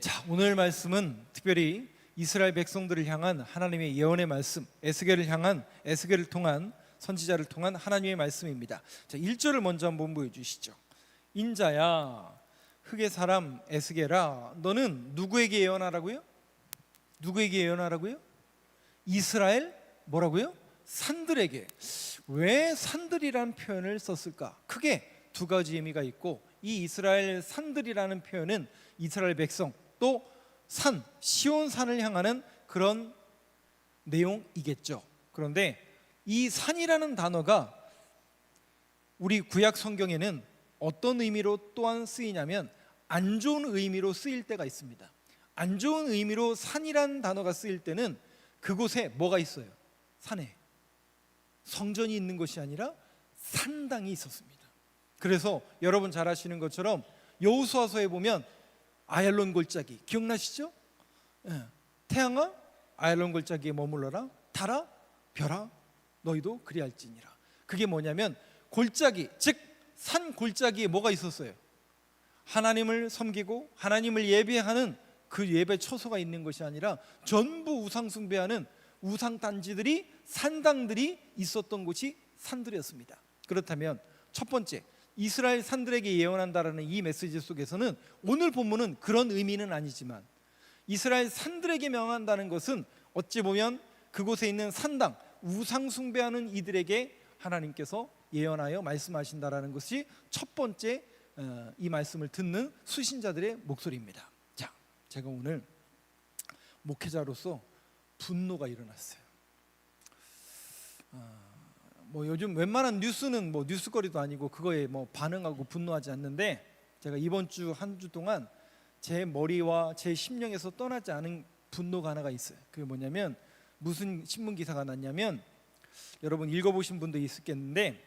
자, 오늘 말씀은 특별히 이스라엘 백성들을 향한 하나님의 예언의 말씀, 에스겔을 향한 에스겔을 통한 선지자를 통한 하나님의 말씀입니다. 자, 1절을 먼저 한번 보여 주시죠. 인자야 흑의 사람 에스겔아 너는 누구에게 예언하라고요? 누구에게 예언하라고요? 이스라엘 뭐라고요? 산들에게 왜 산들이라는 표현을 썼을까? 크게 두 가지 의미가 있고 이 이스라엘 산들이라는 표현은 이스라엘 백성 또 산, 시온 산을 향하는 그런 내용이겠죠. 그런데 이 산이라는 단어가 우리 구약 성경에는 어떤 의미로 또한 쓰이냐면 안 좋은 의미로 쓰일 때가 있습니다. 안 좋은 의미로 산이라는 단어가 쓰일 때는 그곳에 뭐가 있어요? 산에 성전이 있는 것이 아니라 산당이 있었습니다. 그래서 여러분 잘 아시는 것처럼 여호수아서에 보면 아얄론 골짜기 기억나시죠? 예. 태양아 아얄론 골짜기에 머물러라 달아 별아 너희도 그리할지니라. 그게 뭐냐면 골짜기 즉 산 골짜기에 뭐가 있었어요? 하나님을 섬기고 하나님을 예배하는 그 예배 처소가 있는 것이 아니라 전부 우상 숭배하는 우상 단지들이 산당들이 있었던 곳이 산들이었습니다. 그렇다면 첫 번째 이스라엘 산들에게 예언한다라는 이 메시지 속에서는 오늘 본문은 그런 의미는 아니지만 이스라엘 산들에게 명한다는 것은 어찌 보면 그곳에 있는 산당 우상 숭배하는 이들에게 하나님께서 예언하여 말씀하신다라는 것이 첫 번째 어, 이 말씀을 듣는 수신자들의 목소리입니다. 자, 제가 오늘 목회자로서 분노가 일어났어요. 아, 뭐 요즘 웬만한 뉴스는 뭐 뉴스거리도 아니고 그거에 뭐 반응하고 분노하지 않는데 제가 이번 주 한 주 동안 제 머리와 제 심령에서 떠나지 않은 분노가 하나가 있어요. 그게 뭐냐면 무슨 신문 기사가 났냐면 여러분 읽어보신 분도 있었겠는데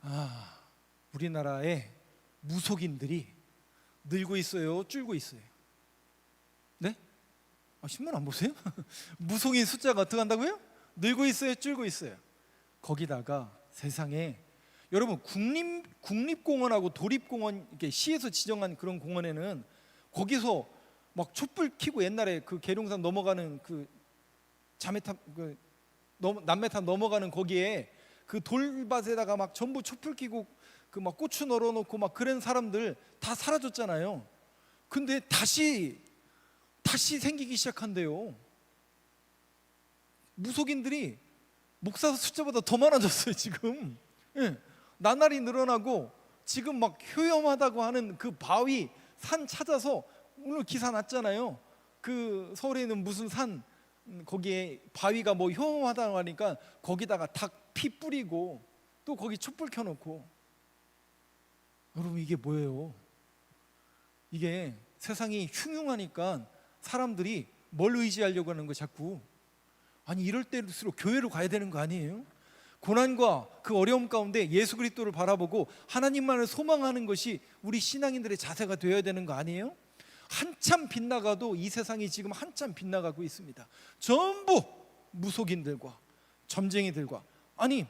아 우리나라에 무속인들이 늘고 있어요, 줄고 있어요. 네? 아, 신문 안 보세요? 무속인 숫자가 어떻게 한다고요? 늘고 있어요, 줄고 있어요. 거기다가 세상에 여러분 국립 국립공원하고 도립공원 이렇게 시에서 지정한 그런 공원에는 거기서 막 촛불 켜고 옛날에 그 계룡산 넘어가는 그 자메탄 그 넘- 남메탄 넘어가는 거기에 그 돌밭에다가 막 전부 촛불 켜고 그 막 고추 널어놓고 막 그런 사람들 다 사라졌잖아요. 근데 다시 다시 생기기 시작한대요. 무속인들이 목사 숫자보다 더 많아졌어요 지금. 예, 나날이 늘어나고 지금 막 효염하다고 하는 그 바위 산 찾아서 오늘 기사 났잖아요. 그 서울에 있는 무슨 산 음, 거기에 바위가 뭐 효험하다고 하니까 거기다가 닭 피 뿌리고 또 거기 촛불 켜놓고 여러분 이게 뭐예요? 이게 세상이 흉흉하니까 사람들이 뭘 의지하려고 하는 거 자꾸 아니 이럴 때일수록 교회로 가야 되는 거 아니에요? 고난과 그 어려움 가운데 예수 그리스도를 바라보고 하나님만을 소망하는 것이 우리 신앙인들의 자세가 되어야 되는 거 아니에요? 한참 빗나가도 이 세상이 지금 한참 빗나가고 있습니다. 전부 무속인들과 점쟁이들과 아니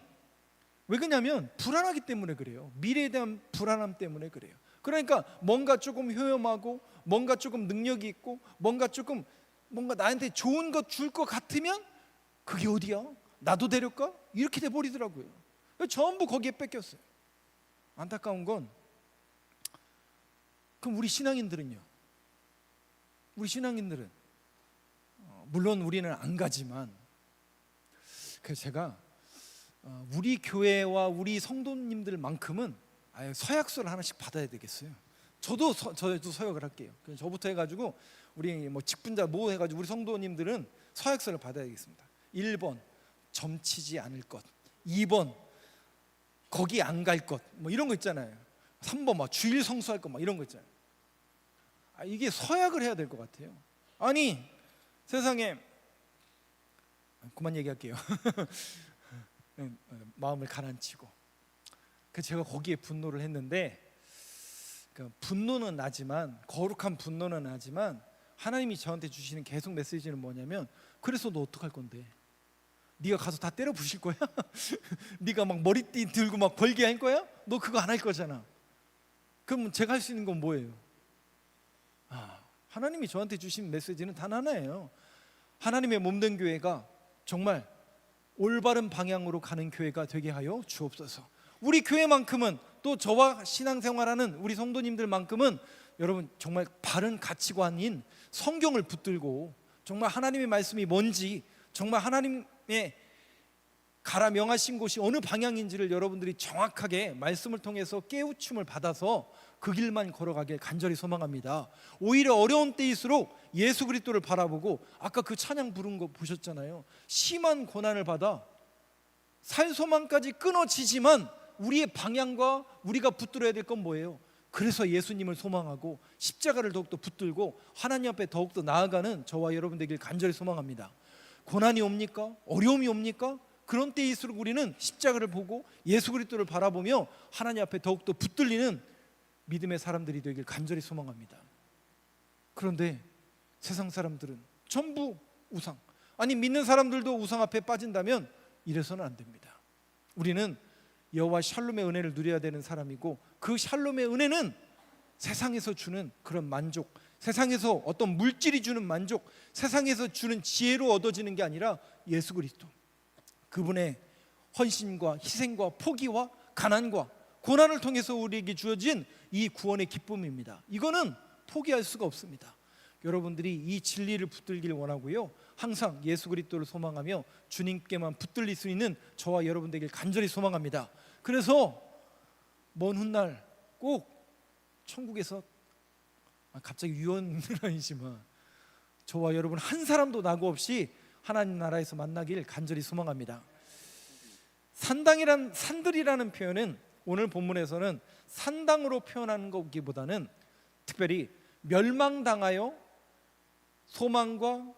왜 그러냐면 불안하기 때문에 그래요. 미래에 대한 불안함 때문에 그래요. 그러니까 뭔가 조금 효험하고 뭔가 조금 능력이 있고 뭔가 조금 뭔가 나한테 좋은 것 줄것 같으면 그게 어디야? 나도 데려가? 이렇게 돼 버리더라고요. 전부 거기에 뺏겼어요. 안타까운 건 그럼 우리 신앙인들은요? 우리 신앙인들은 어, 물론 우리는 안 가지만 그래서 제가 어, 우리 교회와 우리 성도님들만큼은 아예 서약서를 하나씩 받아야 되겠어요. 저도 서, 저도 서약을 할게요. 저부터 해가지고 우리 뭐 직분자 모 해가지고 우리 성도님들은 서약서를 받아야겠습니다. 1번 점치지 않을 것, 2번 거기 안 갈 것, 뭐 이런 거 있잖아요. 3번 막 주일 성수할 것, 막 이런 거 있잖아요. 아, 이게 서약을 해야 될 것 같아요. 아니 세상에 그만 얘기할게요. 네, 마음을 가라앉히고. 그 제가 거기에 분노를 했는데 그 분노는 나지만 거룩한 분노는 나지만 하나님이 저한테 주시는 계속 메시지는 뭐냐면 그래서 너 어떡할 건데? 네가 가서 다 때려 부실 거야? 네가 막 머리띠 들고 막 벌게 할 거야? 너 그거 안 할 거잖아. 그럼 제가 할 수 있는 건 뭐예요? 아, 하나님이 저한테 주신 메시지는 단 하나예요. 하나님의 몸된 교회가 정말 올바른 방향으로 가는 교회가 되게 하여 주옵소서. 우리 교회만큼은 또 저와 신앙생활하는 우리 성도님들만큼은 여러분 정말 바른 가치관인 성경을 붙들고 정말 하나님의 말씀이 뭔지 정말 하나님 의 가라 명하신 곳이 어느 방향인지를 여러분들이 정확하게 말씀을 통해서 깨우침을 받아서 그 길만 걸어가길 간절히 소망합니다. 오히려 어려운 때일수록 예수 그리스도를 바라보고 아까 그 찬양 부른 거 보셨잖아요. 심한 고난을 받아 살 소망까지 끊어지지만 우리의 방향과 우리가 붙들어야 될 건 뭐예요? 그래서 예수님을 소망하고 십자가를 더욱더 붙들고 하나님 앞에 더욱더 나아가는 저와 여러분 되길 간절히 소망합니다. 고난이 옵니까? 어려움이 옵니까? 그런 때일수록 우리는 십자가를 보고 예수 그리스도를 바라보며 하나님 앞에 더욱더 붙들리는 믿음의 사람들이 되길 간절히 소망합니다. 그런데 세상 사람들은 전부 우상. 아니 믿는 사람들도 우상 앞에 빠진다면 이래서는 안 됩니다. 우리는 여호와 샬롬의 은혜를 누려야 되는 사람이고 그 샬롬의 은혜는 세상에서 주는 그런 만족, 세상에서 어떤 물질이 주는 만족, 세상에서 주는 지혜로 얻어지는 게 아니라 예수 그리스도 그분의 헌신과 희생과 포기와 가난과 고난을 통해서 우리에게 주어진 이 구원의 기쁨입니다. 이거는 포기할 수가 없습니다. 여러분들이 이 진리를 붙들길 원하고요. 항상 예수 그리스도를 소망하며 주님께만 붙들릴 수 있는 저와 여러분 되길 간절히 소망합니다. 그래서 먼 훗날 꼭 천국에서 아, 갑자기 유언은 아니지만 저와 여러분 한 사람도 나고 없이 하나님 나라에서 만나길 간절히 소망합니다. 산당이란 산들이라는 표현은 오늘 본문에서는 산당으로 표현하는 것기보다는 특별히 멸망당하여 소망과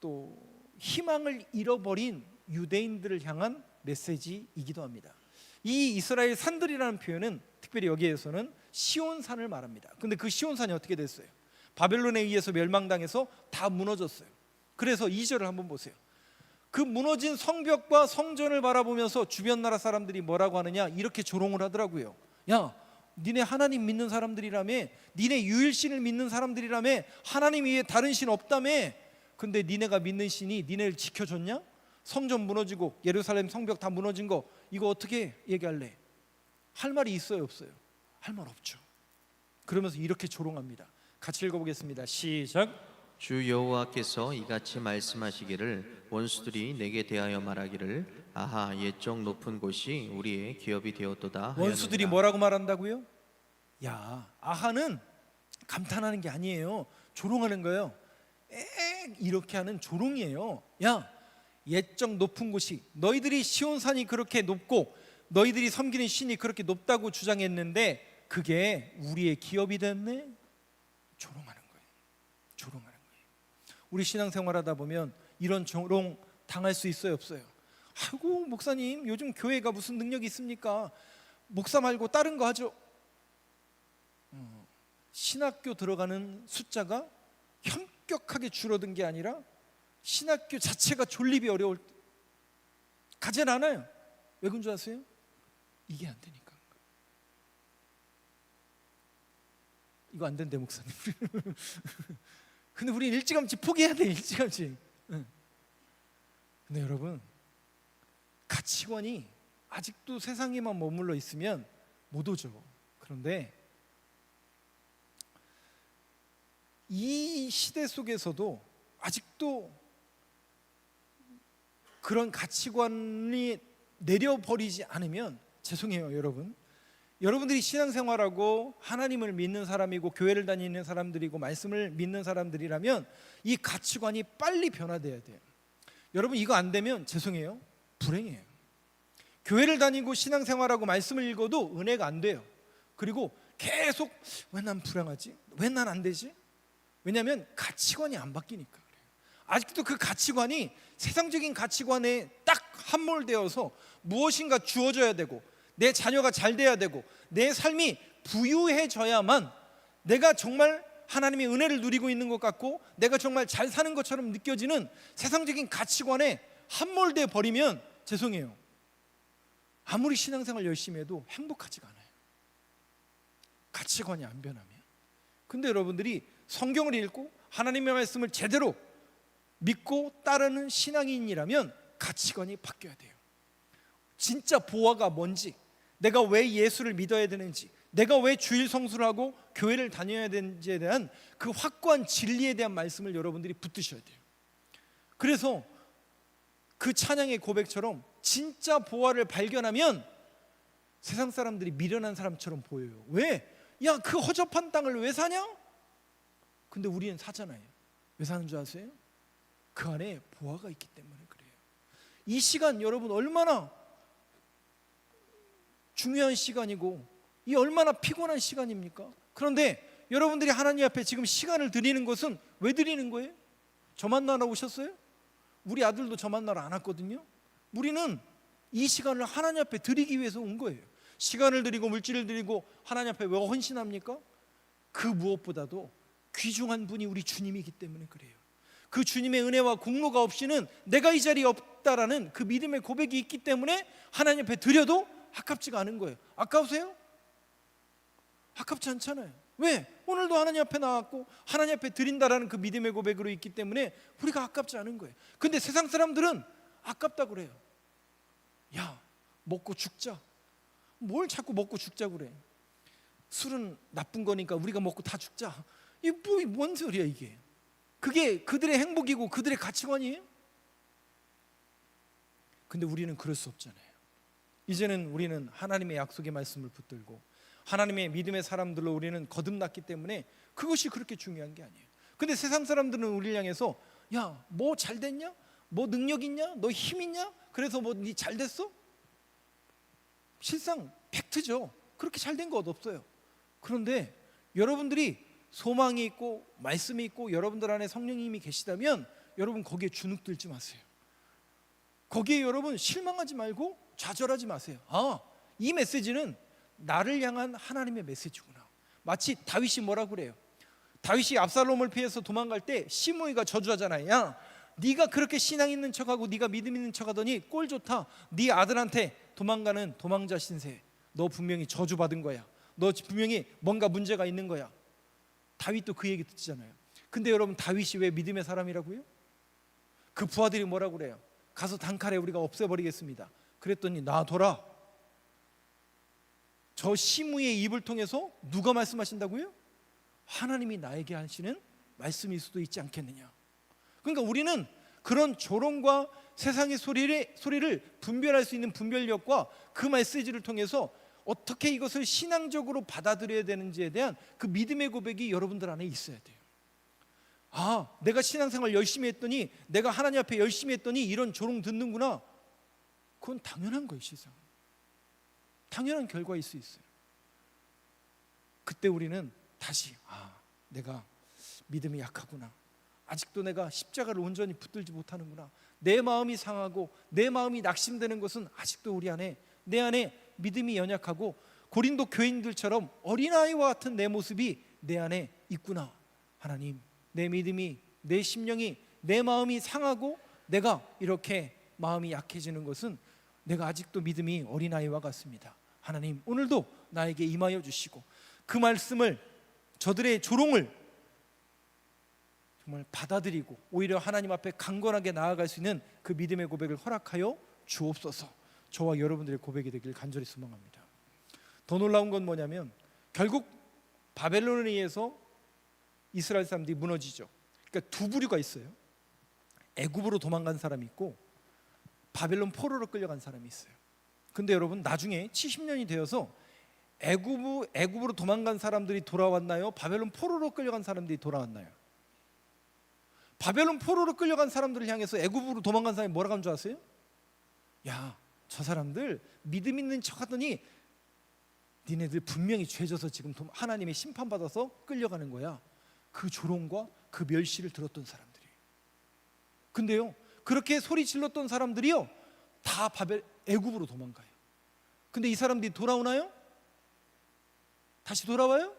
또 희망을 잃어버린 유대인들을 향한 메시지이기도 합니다. 이 이스라엘 산들이라는 표현은 특별히 여기에서는 시온산을 말합니다. 근데 그 시온산이 어떻게 됐어요? 바벨론에 의해서 멸망당해서 다 무너졌어요. 그래서 2절을 한번 보세요. 그 무너진 성벽과 성전을 바라보면서 주변 나라 사람들이 뭐라고 하느냐 이렇게 조롱을 하더라고요. 야, 니네 하나님 믿는 사람들이라며, 니네 유일신을 믿는 사람들이라며, 하나님 위에 다른 신 없다며. 근데 니네가 믿는 신이 니네를 지켜줬냐? 성전 무너지고 예루살렘 성벽 다 무너진 거 이거 어떻게 얘기할래? 할 말이 있어요, 없어요? 할 말 없죠. 그러면서 이렇게 조롱합니다. 같이 읽어보겠습니다. 시작. 주 여호와께서 이같이 말씀하시기를 원수들이 내게 대하여 말하기를 아하 옛적 높은 곳이 우리의 기업이 되었도다 원수들이 하였느니라. 뭐라고 말한다고요? 야, 아하는 감탄하는 게 아니에요. 조롱하는 거예요. 에 이렇게 하는 조롱이에요. 야, 옛적 높은 곳이 너희들이 시온산이 그렇게 높고 너희들이 섬기는 신이 그렇게 높다고 주장했는데 그게 우리의 기업이 됐네. 조롱하는 거예요. 조롱하는 거예요. 우리 신앙생활하다 보면 이런 조롱 당할 수 있어요, 없어요? 아이고 목사님 요즘 교회가 무슨 능력이 있습니까? 목사 말고 다른 거 하죠. 어, 신학교 들어가는 숫자가 현격하게 줄어든 게 아니라 신학교 자체가 존립이 어려울 때 가진 않아요. 왜 그런 줄 아세요? 이게 안 되니까. 이거 안 된대 목사님. 근데 우리 일찌감치 포기해야 돼 일찌감치. 응. 근데 여러분 가치관이 아직도 세상에만 머물러 있으면 못 오죠. 그런데 이 시대 속에서도 아직도 그런 가치관이 내려버리지 않으면 죄송해요, 여러분. 여러분들이 신앙생활하고 하나님을 믿는 사람이고 교회를 다니는 사람들이고 말씀을 믿는 사람들이라면 이 가치관이 빨리 변화돼야 돼요. 여러분 이거 안 되면 죄송해요. 불행해요. 교회를 다니고 신앙생활하고 말씀을 읽어도 은혜가 안 돼요. 그리고 계속 왜 난 불행하지? 왜 난 안 되지? 왜냐하면 가치관이 안 바뀌니까 그래요. 아직도 그 가치관이 세상적인 가치관에 딱 함몰되어서 무엇인가 주어져야 되고 내 자녀가 잘 돼야 되고 내 삶이 부유해져야만 내가 정말 하나님의 은혜를 누리고 있는 것 같고 내가 정말 잘 사는 것처럼 느껴지는 세상적인 가치관에 함몰돼 버리면 죄송해요. 아무리 신앙생활 열심히 해도 행복하지가 않아요. 가치관이 안 변하면. 근데 여러분들이 성경을 읽고 하나님의 말씀을 제대로 믿고 따르는 신앙인이라면 가치관이 바뀌어야 돼요. 진짜 보아가 뭔지, 내가 왜 예수를 믿어야 되는지, 내가 왜 주일 성수를 하고 교회를 다녀야 되는지에 대한 그 확고한 진리에 대한 말씀을 여러분들이 붙드셔야 돼요. 그래서 그 찬양의 고백처럼 진짜 보아를 발견하면 세상 사람들이 미련한 사람처럼 보여요. 왜? 야, 그 허접한 땅을 왜 사냐? 근데 우리는 사잖아요. 왜 사는 줄 아세요? 그 안에 보아가 있기 때문에 그래요. 이 시간 여러분 얼마나 중요한 시간이고 이 얼마나 피곤한 시간입니까? 그런데 여러분들이 하나님 앞에 지금 시간을 드리는 것은 왜 드리는 거예요? 저 만나러 오셨어요? 우리 아들도 저 만나러 안 왔거든요. 우리는 이 시간을 하나님 앞에 드리기 위해서 온 거예요. 시간을 드리고 물질을 드리고 하나님 앞에 왜 헌신합니까? 그 무엇보다도 귀중한 분이 우리 주님이기 때문에 그래요. 그 주님의 은혜와 공로가 없이는 내가 이 자리에 없다라는 그 믿음의 고백이 있기 때문에 하나님 앞에 드려도 아깝지가 않은 거예요. 아까우세요? 아깝지 않잖아요. 왜? 오늘도 하나님 앞에 나왔고 하나님 앞에 드린다라는 그 믿음의 고백으로 있기 때문에 우리가 아깝지 않은 거예요. 근데 세상 사람들은 아깝다 그래요. 야, 먹고 죽자. 뭘 자꾸 먹고 죽자 그래? 술은 나쁜 거니까 우리가 먹고 다 죽자. 이게 뭐, 뭔 소리야 이게? 그게 그들의 행복이고 그들의 가치관이에요? 근데 우리는 그럴 수 없잖아요. 이제는 우리는 하나님의 약속의 말씀을 붙들고 하나님의 믿음의 사람들로 우리는 거듭났기 때문에 그것이 그렇게 중요한 게 아니에요. 근데 세상 사람들은 우리를 향해서 야, 뭐 잘 됐냐? 뭐 능력 있냐? 너 힘 있냐? 그래서 뭐 니 잘 됐어? 실상 팩트죠. 그렇게 잘 된 것 없어요. 그런데 여러분들이 소망이 있고 말씀이 있고 여러분들 안에 성령님이 계시다면 여러분 거기에 주눅들지 마세요. 거기에 여러분 실망하지 말고 좌절하지 마세요. 아, 이 메시지는 나를 향한 하나님의 메시지구나. 마치 다윗이 뭐라 그래요? 다윗이 압살롬을 피해서 도망갈 때 시므이가 저주하잖아요. 야, 네가 그렇게 신앙 있는 척하고 네가 믿음 있는 척하더니 꼴 좋다. 네 아들한테 도망가는 도망자 신세. 너 분명히 저주 받은 거야. 너 분명히 뭔가 문제가 있는 거야. 다윗도 그 얘기 듣잖아요. 근데 여러분 다윗이 왜 믿음의 사람이라고요? 그 부하들이 뭐라 그래요? 가서 단칼에 우리가 없애버리겠습니다. 그랬더니 놔둬라. 저 시무의 입을 통해서 누가 말씀하신다고요? 하나님이 나에게 하시는 말씀일 수도 있지 않겠느냐. 그러니까 우리는 그런 조롱과 세상의 소리를, 소리를 분별할 수 있는 분별력과 그 메시지를 통해서 어떻게 이것을 신앙적으로 받아들여야 되는지에 대한 그 믿음의 고백이 여러분들 안에 있어야 돼요. 아, 내가 신앙생활 열심히 했더니 내가 하나님 앞에 열심히 했더니 이런 조롱 듣는구나. 그건 당연한 거예요, 세상. 당연한 결과일 수 있어요. 그때 우리는 다시 아, 내가 믿음이 약하구나. 아직도 내가 십자가를 온전히 붙들지 못하는구나. 내 마음이 상하고 내 마음이 낙심되는 것은 아직도 우리 안에 내 안에 믿음이 연약하고 고린도 교인들처럼 어린아이와 같은 내 모습이 내 안에 있구나. 하나님, 내 믿음이 내 심령이 내 마음이 상하고 내가 이렇게 마음이 약해지는 것은 내가 아직도 믿음이 어린아이와 같습니다. 하나님, 오늘도 나에게 임하여 주시고 그 말씀을 저들의 조롱을 정말 받아들이고 오히려 하나님 앞에 강건하게 나아갈 수 있는 그 믿음의 고백을 허락하여 주옵소서. 저와 여러분들의 고백이 되길 간절히 소망합니다. 더 놀라운 건 뭐냐면 결국 바벨론에 의해서 이스라엘 사람들이 무너지죠. 그러니까 두 부류가 있어요. 애굽으로 도망간 사람이 있고 바벨론 포로로 끌려간 사람이 있어요. 근데 여러분 나중에 70년이 되어서 애굽 애굽으로 도망간 사람들이 돌아왔나요? 바벨론 포로로 끌려간 사람들이 돌아왔나요? 바벨론 포로로 끌려간 사람들을 향해서 애굽으로 도망간 사람이 뭐라고 한 줄 아세요? 야, 저 사람들 믿음 있는 척하더니 니네들 분명히 죄져서 지금 도- 하나님의 심판 받아서 끌려가는 거야. 그 조롱과 그 멸시를 들었던 사람들이. 근데요, 그렇게 소리 질렀던 사람들이요, 다 바벨 애굽으로 도망가요. 근데 이 사람들이 돌아오나요? 다시 돌아와요?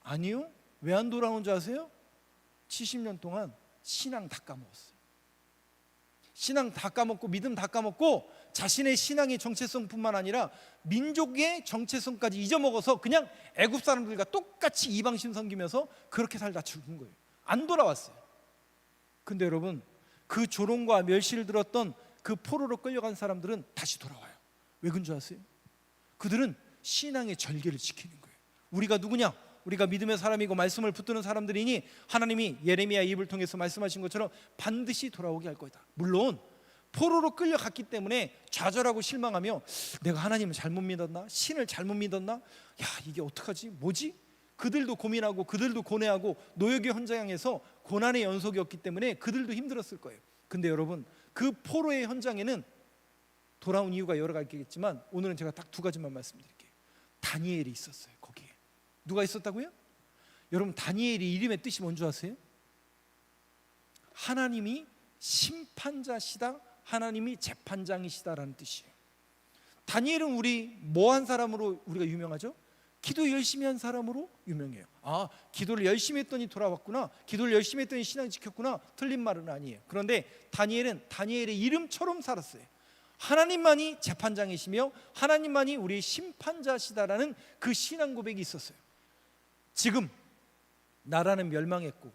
아니요. 왜 안 돌아온 줄 아세요? 70년 동안 신앙 다 까먹었어요. 신앙 다 까먹고 믿음 다 까먹고 자신의 신앙의 정체성뿐만 아니라 민족의 정체성까지 잊어먹어서 그냥 애굽 사람들과 똑같이 이방신 섬기면서 그렇게 살다 죽은 거예요. 안 돌아왔어요. 근데 여러분 그 조롱과 멸시를 들었던 그 포로로 끌려간 사람들은 다시 돌아와요. 왜 그런 줄 아세요? 그들은 신앙의 절개를 지키는 거예요. 우리가 누구냐? 우리가 믿음의 사람이고 말씀을 붙드는 사람들이니 하나님이 예레미야 입을 통해서 말씀하신 것처럼 반드시 돌아오게 할 거다. 물론 포로로 끌려갔기 때문에 좌절하고 실망하며 내가 하나님을 잘못 믿었나? 신을 잘못 믿었나? 야 이게 어떡하지? 뭐지? 그들도 고민하고 그들도 고뇌하고 노역의 현장에서 고난의 연속이었기 때문에 그들도 힘들었을 거예요. 근데 여러분 그 포로의 현장에는 돌아온 이유가 여러 가지겠지만 오늘은 제가 딱 두 가지만 말씀드릴게요. 다니엘이 있었어요. 거기에 누가 있었다고요? 여러분 다니엘이 이름의 뜻이 뭔지 아세요? 하나님이 심판자시다. 하나님이 재판장이시다라는 뜻이에요. 다니엘은 우리 뭐한 사람으로 우리가 유명하죠? 기도 열심히 한 사람으로 유명해요. 아, 기도를 열심히 했더니 돌아왔구나. 기도를 열심히 했더니 신앙 지켰구나. 틀린 말은 아니에요. 그런데 다니엘은 다니엘의 이름처럼 살았어요. 하나님만이 재판장이시며 하나님만이 우리의 심판자시다라는 그 신앙 고백이 있었어요. 지금 나라는 멸망했고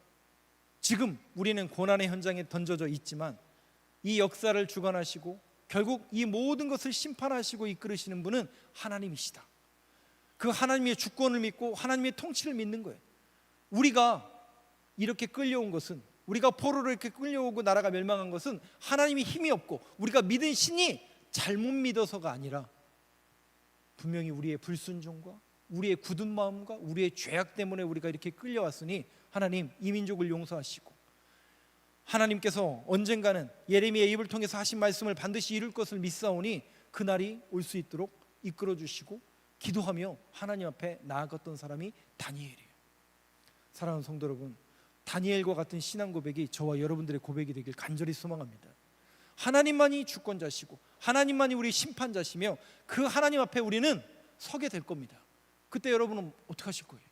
지금 우리는 고난의 현장에 던져져 있지만 이 역사를 주관하시고 결국 이 모든 것을 심판하시고 이끌으시는 분은 하나님이시다. 그 하나님의 주권을 믿고 하나님의 통치를 믿는 거예요. 우리가 이렇게 끌려온 것은 우리가 포로로 이렇게 끌려오고 나라가 멸망한 것은 하나님이 힘이 없고 우리가 믿은 신이 잘못 믿어서가 아니라 분명히 우리의 불순종과 우리의 굳은 마음과 우리의 죄악 때문에 우리가 이렇게 끌려왔으니 하나님 이 민족을 용서하시고 하나님께서 언젠가는 예레미야 입을 통해서 하신 말씀을 반드시 이룰 것을 믿사오니 그날이 올 수 있도록 이끌어 주시고 기도하며 하나님 앞에 나아갔던 사람이 다니엘이에요. 사랑하는 성도 여러분, 다니엘과 같은 신앙 고백이 저와 여러분들의 고백이 되길 간절히 소망합니다. 하나님만이 주권자시고 하나님만이 우리 심판자시며 그 하나님 앞에 우리는 서게 될 겁니다. 그때 여러분은 어떻게 하실 거예요?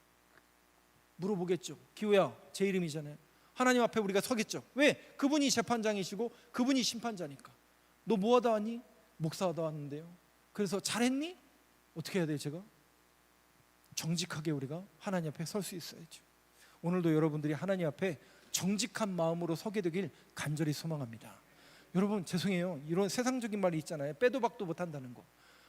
물어보겠죠. 기호야, 제 이름이잖아요. 하나님 앞에 우리가 서겠죠. 왜? 그분이 재판장이시고 그분이 심판자니까. 너 뭐 하다 왔니? 목사 하다 왔는데요. 그래서 잘했니? 어떻게 해야 돼요, 제가? 정직하게 우리가 하나님 앞에 설 수 있어야죠. 오늘도 여러분들이 하나님 앞에 정직한 마음으로 서게 되길 간절히 소망합니다. 여러분 죄송해요. 이런 세상적인 말이 있잖아요. 빼도 박도 못 한다는 거.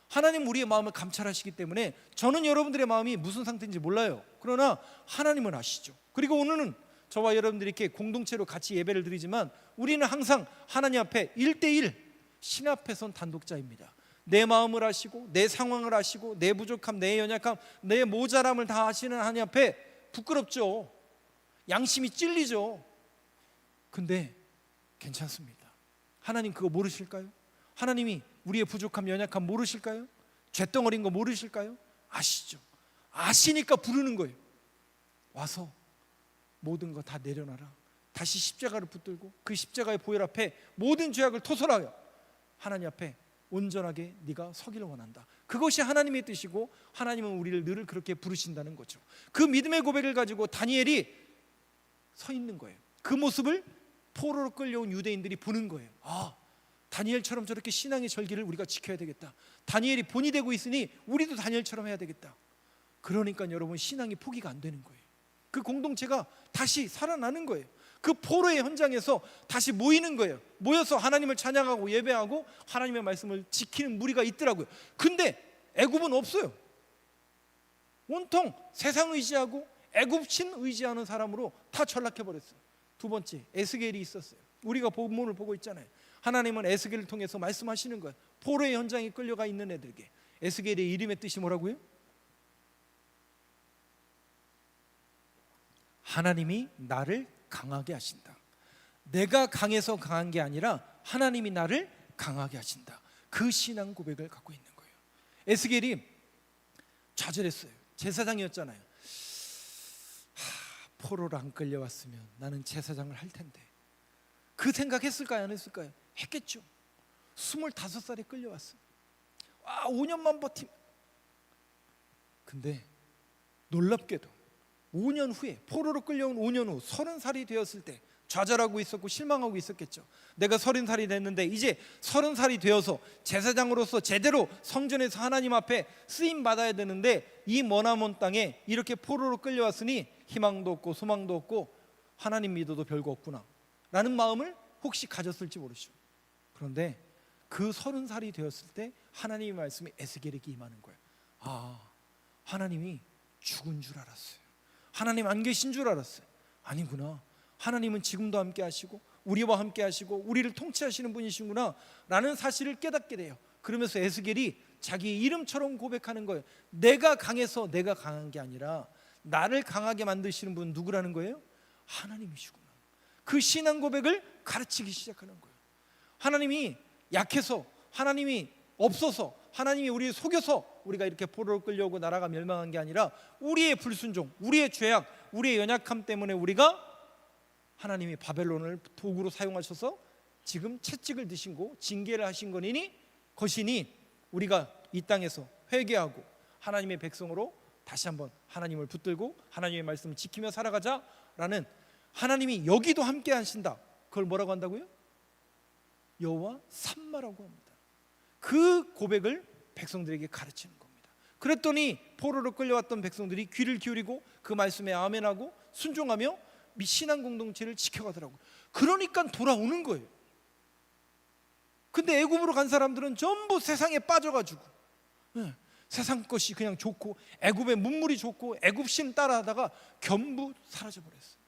하나님 우리의 마음을 감찰하시기 때문에 저는 여러분들의 마음이 무슨 상태인지 몰라요. 그러나 하나님은 아시죠. 그리고 오늘은 저와 여러분들이 이렇게 공동체로 같이 예배를 드리지만 우리는 항상 하나님 앞에 1대1 신 앞에 선 단독자입니다. 내 마음을 아시고 내 상황을 아시고 내 부족함, 내 연약함, 내 모자람을 다 아시는 하나님 앞에 부끄럽죠. 양심이 찔리죠. 근데 괜찮습니다. 하나님 그거 모르실까요? 하나님이 우리의 부족함, 연약함 모르실까요? 죄덩어리인 거 모르실까요? 아시죠. 아시니까 부르는 거예요. 와서 모든 거 다 내려놔라. 다시 십자가를 붙들고 그 십자가의 보혈 앞에 모든 죄악을 토설하여 하나님 앞에 온전하게 네가 서기를 원한다. 그것이 하나님의 뜻이고 하나님은 우리를 늘 그렇게 부르신다는 거죠. 그 믿음의 고백을 가지고 다니엘이 서 있는 거예요. 그 모습을 포로로 끌려온 유대인들이 보는 거예요. 아, 다니엘처럼 저렇게 신앙의 절기를 우리가 지켜야 되겠다. 다니엘이 본이 되고 있으니 우리도 다니엘처럼 해야 되겠다. 그러니까 여러분 신앙이 포기가 안 되는 거예요. 그 공동체가 다시 살아나는 거예요. 그 포로의 현장에서 다시 모이는 거예요. 모여서 하나님을 찬양하고 예배하고 하나님의 말씀을 지키는 무리가 있더라고요. 근데 애굽은 없어요. 온통 세상 의지하고 애굽신 의지하는 사람으로 다 전락해 버렸어요. 두 번째 에스겔이 있었어요. 우리가 본문을 보고 있잖아요. 하나님은 에스겔을 통해서 말씀하시는 거예요. 포로의 현장에 끌려가 있는 애들에게 에스겔의 이름의 뜻이 뭐라고요? 하나님이 나를 강하게 하신다. 내가 강해서 강한 게 아니라 하나님이 나를 강하게 하신다. 그 신앙 고백을 갖고 있는 거예요. 에스겔이 좌절했어요. 제사장이었잖아요. 하, 포로로 안 끌려왔으면 나는 제사장을 할 텐데. 그 생각했을까요? 안 했을까요? 했겠죠. 25살에 끌려왔어. 와, 5년만 버팀. 근데 놀랍게도 5년 후에 포로로 끌려온 5년 후 30살이 되었을 때 좌절하고 있었고 실망하고 있었겠죠. 내가 서른 살이 됐는데 이제 서른 살이 되어서 제사장으로서 제대로 성전에서 하나님 앞에 쓰임 받아야 되는데 이 머나먼 땅에 이렇게 포로로 끌려왔으니 희망도 없고 소망도 없고 하나님 믿어도 별거 없구나 라는 마음을 혹시 가졌을지 모르죠. 그런데 그 서른 살이 되었을 때 하나님의 말씀이 에스겔에게 임하는 거예요. 아, 하나님이 죽은 줄 알았어요. 하나님 안 계신 줄 알았어요. 아니구나. 하나님은 지금도 함께 하시고 우리와 함께 하시고 우리를 통치하시는 분이시구나 라는 사실을 깨닫게 돼요. 그러면서 에스겔이 자기 이름처럼 고백하는 거예요. 내가 강해서 내가 강한 게 아니라 나를 강하게 만드시는 분 누구라는 거예요? 하나님이시구나. 그 신앙 고백을 가르치기 시작하는 거예요. 하나님이 약해서 하나님이 없어서 하나님이 우리를 속여서 우리가 이렇게 포로로 끌려오고 나라가 멸망한 게 아니라 우리의 불순종, 우리의 죄악, 우리의 연약함 때문에 우리가 하나님이 바벨론을 도구로 사용하셔서 지금 채찍을 드신고 징계를 하신 거니 것이니 우리가 이 땅에서 회개하고 하나님의 백성으로 다시 한번 하나님을 붙들고 하나님의 말씀을 지키며 살아가자라는 하나님이 여기도 함께 하신다. 그걸 뭐라고 한다고요? 여호와 삼마라고 합니다. 그 고백을 백성들에게 가르치는 겁니다. 그랬더니 포로로 끌려왔던 백성들이 귀를 기울이고 그 말씀에 아멘하고 순종하며 미 신앙 공동체를 지켜가더라고요. 그러니까 돌아오는 거예요. 근데 애굽으로 간 사람들은 전부 세상에 빠져가지고 예, 세상 것이 그냥 좋고 애굽의 문물이 좋고 애굽 신 따라하다가 전부 사라져 버렸어요.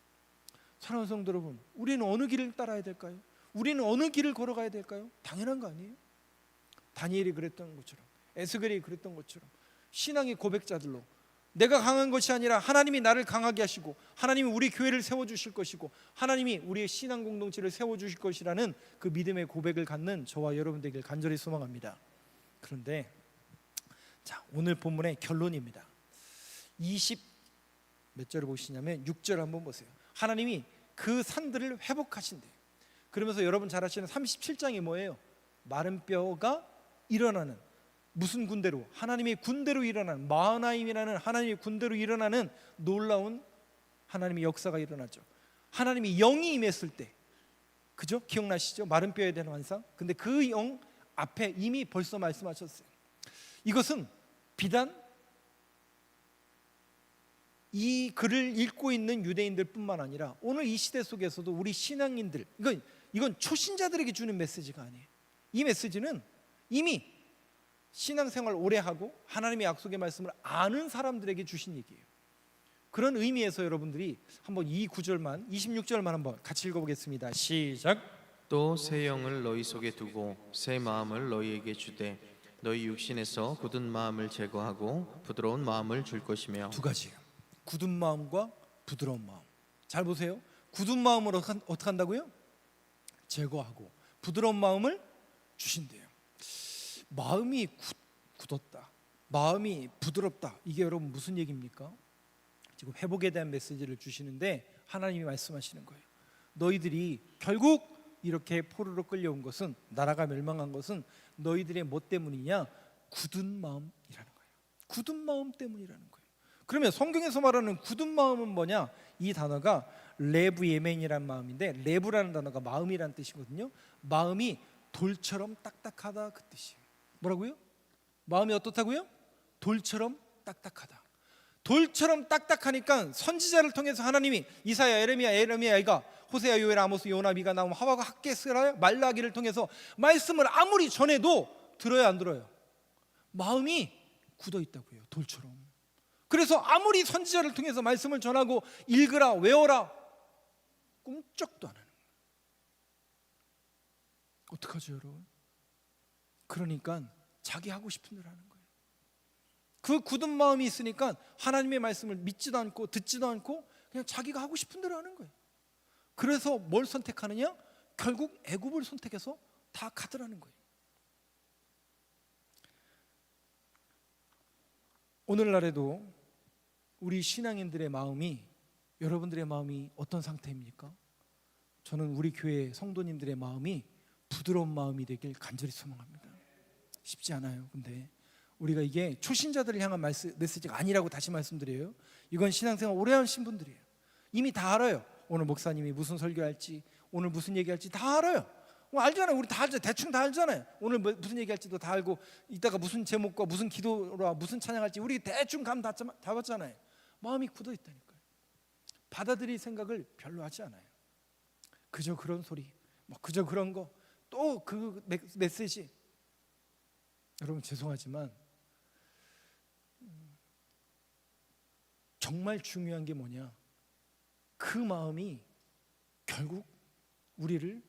사랑하는 성도 여러분, 우리는 어느 길을 따라야 될까요? 우리는 어느 길을 걸어가야 될까요? 당연한 거 아니에요? 다니엘이 그랬던 것처럼 에스겔이 그랬던 것처럼 신앙의 고백자들로 내가 강한 것이 아니라 하나님이 나를 강하게 하시고 하나님이 우리 교회를 세워 주실 것이고 하나님이 우리의 신앙 공동체를 세워 주실 것이라는 그 믿음의 고백을 갖는 저와 여러분들에게 간절히 소망합니다. 그런데 자, 오늘 본문의 결론입니다. 20 몇 절을 보시냐면 6절 한번 보세요. 하나님이 그 산들을 회복하신대요. 그러면서 여러분 잘 아시는 37장이 뭐예요? 마른 뼈가 일어나는 무슨 군대로 하나님의 군대로 일어나는 마하나임이라는 하나님의 군대로 일어나는 놀라운 하나님의 역사가 일어나죠. 하나님이 영이 임했을 때 그죠? 기억나시죠? 마른 뼈에 대한 환상. 근데 그 영 앞에 이미 벌써 말씀하셨어요. 이것은 비단 이 글을 읽고 있는 유대인들뿐만 아니라 오늘 이 시대 속에서도 우리 신앙인들 이건 이건 초신자들에게 주는 메시지가 아니에요. 이 메시지는 이미 신앙생활 오래 하고 하나님의 약속의 말씀을 아는 사람들에게 주신 얘기예요. 그런 의미에서 여러분들이 한번 이 구절만 26절만 한번 같이 읽어보겠습니다. 시작. 또 새 영을 너희 속에 두고 새 마음을 너희에게 주되 너희 육신에서 굳은 마음을 제거하고 부드러운 마음을 줄 것이며 두 가지. 굳은 마음과 부드러운 마음. 잘 보세요. 굳은 마음을 어떻게 한다고요? 제거하고 부드러운 마음을 주신대요. 마음이 굳, 굳었다. 마음이 부드럽다. 이게 여러분 무슨 얘기입니까? 지금 회복에 대한 메시지를 주시는데 하나님이 말씀하시는 거예요. 너희들이 결국 이렇게 포로로 끌려온 것은 나라가 멸망한 것은 너희들의 뭐 때문이냐? 굳은 마음이라는 거예요. 굳은 마음 때문이라는 거예요. 그러면 성경에서 말하는 굳은 마음은 뭐냐? 이 단어가 레브 예멘이라는 마음인데 레브라는 단어가 마음이라는 뜻이거든요. 마음이 돌처럼 딱딱하다 그 뜻이에요. 뭐라고요? 마음이 어떻다고요? 돌처럼 딱딱하다. 돌처럼 딱딱하니까 선지자를 통해서 하나님이 이사야, 에레미야, 에레미야가 호세야, 요엘, 아모스, 요나, 미가 나움, 하와가 학계스라 말라기를 통해서 말씀을 아무리 전해도 들어야 안 들어요. 마음이 굳어 있다고요. 돌처럼. 그래서 아무리 선지자를 통해서 말씀을 전하고 읽으라, 외워라 꿈쩍도 안 하는 거예요. 어떡하죠, 여러분? 그러니까 자기 하고 싶은 대로 하는 거예요. 그 굳은 마음이 있으니까 하나님의 말씀을 믿지도 않고 듣지도 않고 그냥 자기가 하고 싶은 대로 하는 거예요. 그래서 뭘 선택하느냐? 결국 애굽을 선택해서 다 가더라는 거예요. 오늘날에도 우리 신앙인들의 마음이 여러분들의 마음이 어떤 상태입니까? 저는 우리 교회 성도님들의 마음이 부드러운 마음이 되길 간절히 소망합니다. 쉽지 않아요. 근데 우리가 이게 초신자들을 향한 말스, 메시지가 아니라고 다시 말씀드려요. 이건 신앙생활 오래 하신 분들이에요. 이미 다 알아요. 오늘 목사님이 무슨 설교할지 오늘 무슨 얘기할지 다 알아요. 뭐 알잖아요. 우리 다 알죠. 대충 다 알잖아요. 오늘 뭐- 무슨 얘기할지도 다 알고 이따가 무슨 제목과 무슨 기도로 무슨 찬양할지 우리 대충 감다 다 봤잖아요. 마음이 굳어 있다니까요. 받아들일 생각을 별로 하지 않아요. 그저 그런 소리, 뭐 그저 그런 거, 또 그 메시지. 여러분 죄송하지만 음, 정말 중요한 게 뭐냐? 그 마음이 결국 우리를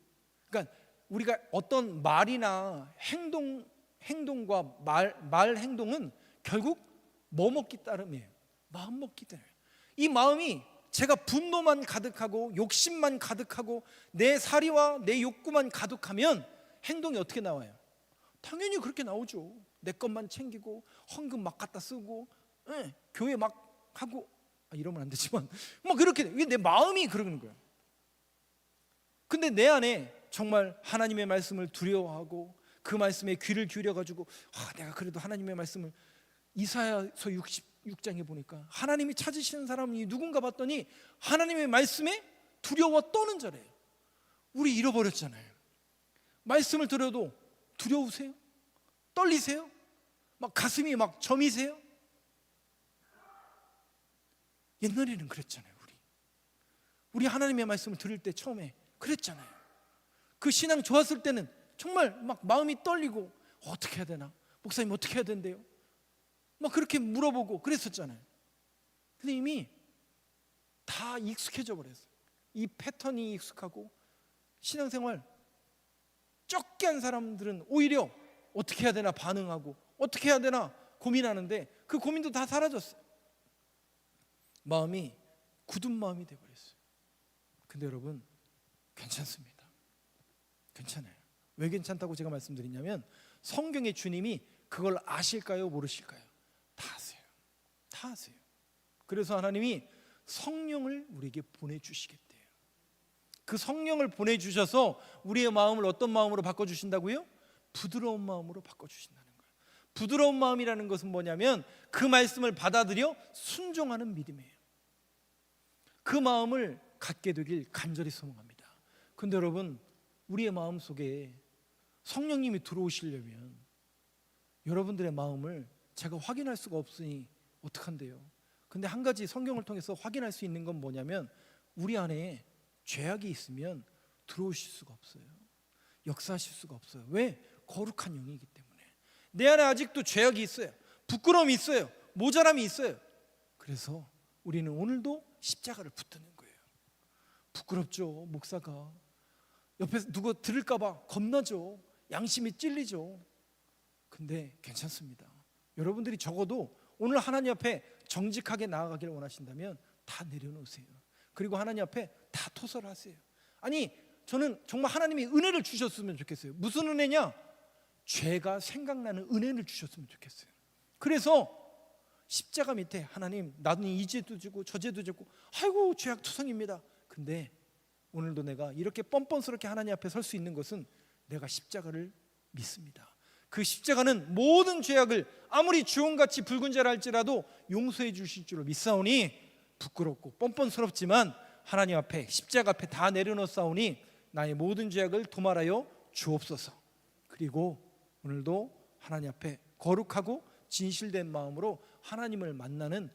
그러니까 우리가 어떤 말이나 행동 행동과 말, 말 행동은 결국 뭐 먹기 따름이에요. 마음 먹기 때문에 이 마음이 제가 분노만 가득하고 욕심만 가득하고 내 사리와 내 욕구만 가득하면 행동이 어떻게 나와요? 당연히 그렇게 나오죠. 내 것만 챙기고 헌금 막 갖다 쓰고 예, 교회 막 하고 아, 이러면 안 되지만 뭐 그렇게 내 마음이 그러는 거예요. 근데 내 안에 정말 하나님의 말씀을 두려워하고 그 말씀에 귀를 기울여 가지고 아, 내가 그래도 하나님의 말씀을 이사야서 66장에 보니까 하나님이 찾으시는 사람이 누군가 봤더니 하나님의 말씀에 두려워 떠는 자래요. 우리 잃어버렸잖아요. 말씀을 들어도 두려우세요? 떨리세요? 막 가슴이 막 저미세요? 옛날에는 그랬잖아요, 우리. 우리 하나님의 말씀을 들을 때 처음에 그랬잖아요. 그 신앙 좋았을 때는 정말 막 마음이 떨리고 어떻게 해야 되나? 목사님 어떻게 해야 된대요? 막 그렇게 물어보고 그랬었잖아요. 근데 이미 다 익숙해져 버렸어요. 이 패턴이 익숙하고 신앙생활 한 사람들은 오히려 어떻게 해야 되나 반응하고 어떻게 해야 되나 고민하는데 그 고민도 다 사라졌어요. 마음이 굳은 마음이 돼 버렸어요. 근데 여러분 괜찮습니다. 괜찮아요. 왜 괜찮다고 제가 말씀드리냐면 성경의 주님이 그걸 아실까요, 모르실까요? 다 아세요. 다 아세요. 그래서 하나님이 성령을 우리에게 보내 주시겠대요. 그 성령을 보내 주셔서 우리의 마음을 어떤 마음으로 바꿔 주신다고요? 부드러운 마음으로 바꿔 주신다는 거예요. 부드러운 마음이라는 것은 뭐냐면 그 말씀을 받아들여 순종하는 믿음이에요. 그 마음을 갖게 되길 간절히 소망합니다. 근데 여러분, 우리의 마음 속에 성령님이 들어오시려면 여러분들의 마음을 제가 확인할 수가 없으니 어떡한데요? 근데 한 가지 성경을 통해서 확인할 수 있는 건 뭐냐면 우리 안에 죄악이 있으면 들어오실 수가 없어요. 역사하실 수가 없어요. 왜? 거룩한 영이기 때문에. 내 안에 아직도 죄악이 있어요. 부끄러움이 있어요. 모자람이 있어요. 그래서 우리는 오늘도 십자가를 붙드는 거예요. 부끄럽죠, 목사가. 옆에서 누가 들을까봐 겁나죠. 양심이 찔리죠. 근데 괜찮습니다. 여러분들이 적어도 오늘 하나님 앞에 정직하게 나아가기를 원하신다면 다 내려놓으세요. 그리고 하나님 앞에 다 토설하세요. 아니 저는 정말 하나님이 은혜를 주셨으면 좋겠어요. 무슨 은혜냐? 죄가 생각나는 은혜를 주셨으면 좋겠어요. 그래서 십자가 밑에 하나님 나는 이 죄도 지고 저 죄도 지고 아이고 죄악 투성입니다. 근데 오늘도 내가 이렇게 뻔뻔스럽게 하나님 앞에 설 수 있는 것은 내가 십자가를 믿습니다. 그 십자가는 모든 죄악을 아무리 주홍같이 붉은 죄라 할지라도 용서해 주실 줄로 믿사오니 부끄럽고 뻔뻔스럽지만 하나님 앞에 십자가 앞에 다 내려놓사오니 나의 모든 죄악을 도말하여 주옵소서. 그리고 오늘도 하나님 앞에 거룩하고 진실된 마음으로 하나님을 만나는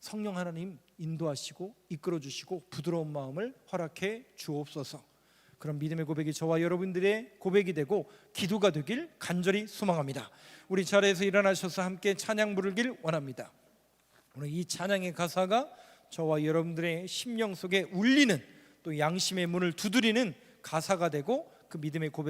성령 하나님 인도하시고 이끌어 주시고 부드러운 마음을 허락해 주옵소서. 그런 믿음의 고백이 저와 여러분들의 고백이 되고 기도가 되길 간절히 소망합니다. 우리 자리에서 일어나셔서 함께 찬양 부르길 원합니다. 오늘 이 찬양의 가사가 저와 여러분들의 심령 속에 울리는 또 양심의 문을 두드리는 가사가 되고 그 믿음의 고백이